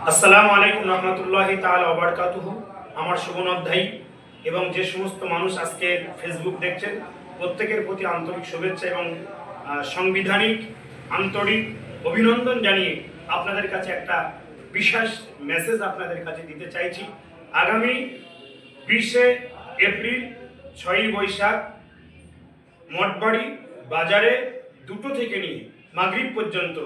আসসালামু আলাইকুম রহমতুল্লাহ তাল ওয়া বারাকাতুহু। আমার শুভন অধ্যায়ী এবং যে সমস্ত মানুষ আজকে ফেসবুক দেখছেন, প্রত্যেকের প্রতি আন্তরিক শুভেচ্ছা এবং সাংবিধানিক, আন্তরিক অভিনন্দন জানিয়ে আপনাদের কাছে একটা বিশেষ মেসেজ আপনাদের কাছে দিতে চাইছি। আগামী বিশে এপ্রিল ছয়ই বৈশাখ মঠবাড়ি বাজারে দুটো থেকে নিয়ে মাগরিব পর্যন্ত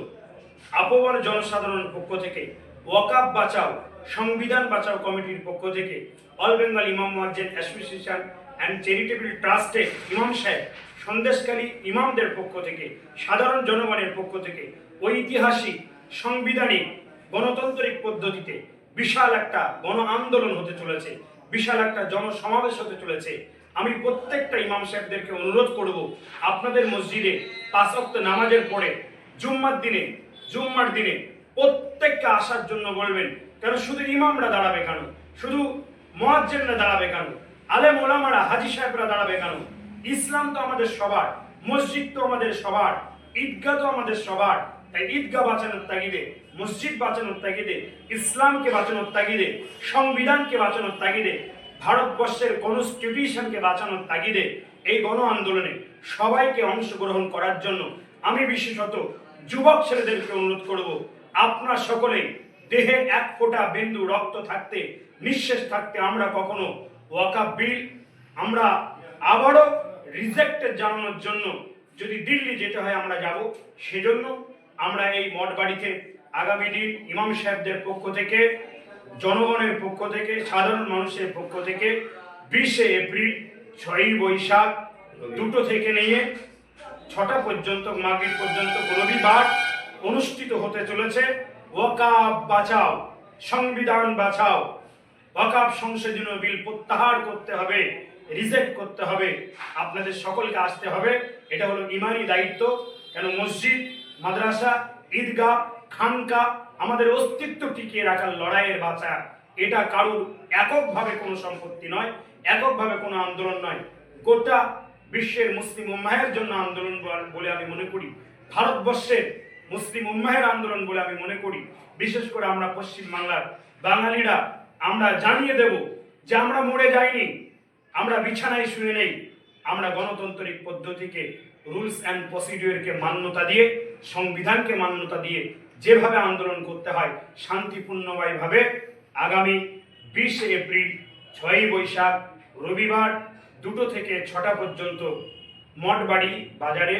আপবার জনসাধারণ পক্ষ থেকে ওয়াকাব বাঁচাও, সংবিধান বাঁচাও কমিটির পক্ষ থেকে। অল বেঙ্গল ইমাম মার্জেন অ্যাসোসিয়েশন অ্যান্ড চ্যারিটেবল ট্রাস্টের ইমাম সাহেব সন্দেশকারী ইমামদের পক্ষ থেকে, সাধারণ জনগণের পক্ষ থেকে ঐতিহাসিক, সাংবিধানিক, গণতান্ত্রিক পদ্ধতিতে বিশাল একটা গণ আন্দোলন হতে চলেছে, বিশাল একটা জনসমাবেশ হতে চলেছে। আমি প্রত্যেকটা ইমাম সাহেবদেরকে অনুরোধ করব, আপনাদের মসজিদে পাঁচক্ত নামাজের পরে জুম্মার দিনে জুম্মার দিনে প্রত্যেককে আসার জন্য বলবেন, কেন শুধু ইমামরা দাঁড়াবে কেন? শুধু মহাজ্জেনরা দাঁড়াবে কেন? আলে ওলামারা, হাজি সাহেবরা দাঁড়াবে কেন? ইসলাম তো আমাদের সবার, মসজিদ তো আমাদের সবার, ঈদগাহ তো আমাদের সবার। তাই ঈদগাহ বাঁচানোর তাগিদে, মসজিদ বাঁচানোর তাগিদে, ইসলামকে বাঁচানোর তাগিদে, সংবিধানকে বাঁচানোর তাগিদে, ভারতবর্ষের কনস্টিটিউশনকে বাঁচানোর তাগিদে এই গণ আন্দোলনে সবাইকে অংশগ্রহণ করার জন্য আমি বিশেষত যুবক ছেলেদেরকে অনুরোধ করব আপনারা সকলে দেহে এক ফোঁটা বিন্দু রক্ত থাকতে, নিঃশেষ থাকতে আমরা কখনো ওয়াকাব বিল, আমরা আবারও রিজেক্টেড জানানোর জন্য যদি দিল্লি যেতে হয় আমরা যাব। সেজন্য আমরা এই মঠ বাড়িতে আগামী দিন ইমাম সাহেবদের পক্ষ থেকে, জনগণের পক্ষ থেকে, সাধারণ মানুষের পক্ষ থেকে বিশে এপ্রিল, ছয়ই বৈশাখ, দুটো থেকে নিয়ে ছটা পর্যন্ত, মাগরিব পর্যন্ত রবিবার অনুষ্ঠিত হতে চলেছে ওয়াকাব বাঁচাও সংবিধান বাঁচাও ওয়াকাব সংশোধনীয় বিল প্রত্যাহার করতে হবে, রিজেক্ট করতে হবে। আপনাদের সকলকে আসতে হবে। এটা হলো ইমানি দায়িত্ব, কেন মসজিদ, মাদ্রাসা, ঈদগাহ, খানকা আমাদের অস্তিত্ব টিকিয়ে রাখার লড়াইয়ের বাঁচা এটা কারুর এককভাবে কোনো সম্পত্তি নয়, এককভাবে কোনো আন্দোলন নয়। গোটা বিশ্বের মুসলিম উম্মাহের জন্য আন্দোলন বলে আমি মনে করি। ভারতবর্ষের মুসলিম উম্মাহের আন্দোলন বলে আমি মনে করি। বিশেষ করে আমরা পশ্চিম বাংলার বাঙালিরা, আমরা জানিয়ে দেব যে আমরা মরে যাইনি, আমরা বিছানায় শুয়ে নেই। আমরা গণতান্ত্রিক পদ্ধতিকে, রুলস অ্যান্ড প্রসিডিওরকে মান্যতা দিয়ে, সংবিধানকে মান্যতা দিয়ে যেভাবে আন্দোলন করতে হয় শান্তিপূর্ণভাবে আগামী বিশে এপ্রিল, ছয়ই বৈশাখ, রবিবার দুটো থেকে ছটা পর্যন্ত মঠবাড়ি, বাজারে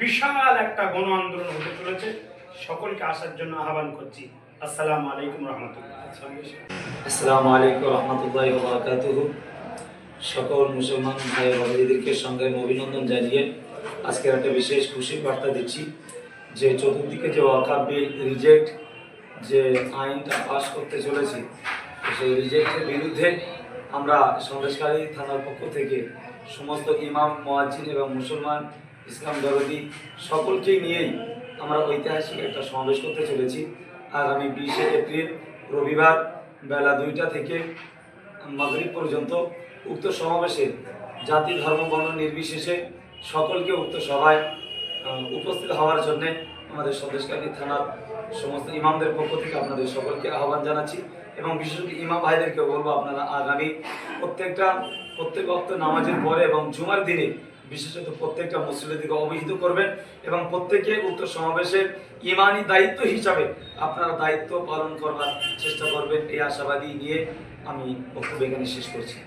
বিশাল একটা গণ আন্দোলন হতে চলেছে। সকলকে আসার জন্য আহ্বান করছি। আসসালামু আলাইকুম রহমতুল্লাহ। আসসালামু আলাইকুম রহমতুল্লাহ বারাকাতুহ। সকল মুসলমান ভাই ভাইদেরকে সঙ্গে অভিনন্দন জানিয়ে আজকের একটা বিশেষ খুশির বার্তা দিচ্ছি। যে চতুর্দিকে যে ওয়াকাব বিল রিজেক্ট যে আইনটা পাস করতে চলেছে, সেই রিজেক্টের বিরুদ্ধে আমরা সন্দেশকারী থানার পক্ষ থেকে সমস্ত ইমাম, মোয়াজ্জিন এবং মুসলমান ইসলাম দরদি সকলকে নিয়েই আমরা ঐতিহাসিক একটা সমাবেশ করতে চলেছি। আগামী বিশে এপ্রিল রবিবার বেলা দুইটা থেকে মাগরিব পর্যন্ত উক্ত সমাবেশে জাতি, ধর্ম, বর্ণ নির্বিশেষে সকলকে উক্ত সভায় উপস্থিত হওয়ার জন্যে আমাদের সন্দেশকারী থানার সমস্ত ইমামদের পক্ষ থেকে আপনাদের সকলকে আহ্বান জানাচ্ছি এবং বিশেষত ইমাম ভাইদেরকে বলব, আপনারা আগামী প্রত্যেকটা, প্রত্যেক অক্ত নামাজের পরে এবং জুমার দিনে বিশেষত প্রত্যেকটা মুসলিমদেরকে অবহিত করবেন এবং প্রত্যেকে উক্ত সমাবেশের ইমানি দায়িত্ব হিসাবে আপনারা দায়িত্ব পালন করবার চেষ্টা করবেন। এই আশাবাদী নিয়ে আমি বক্তব্য এখানে শেষ করছি।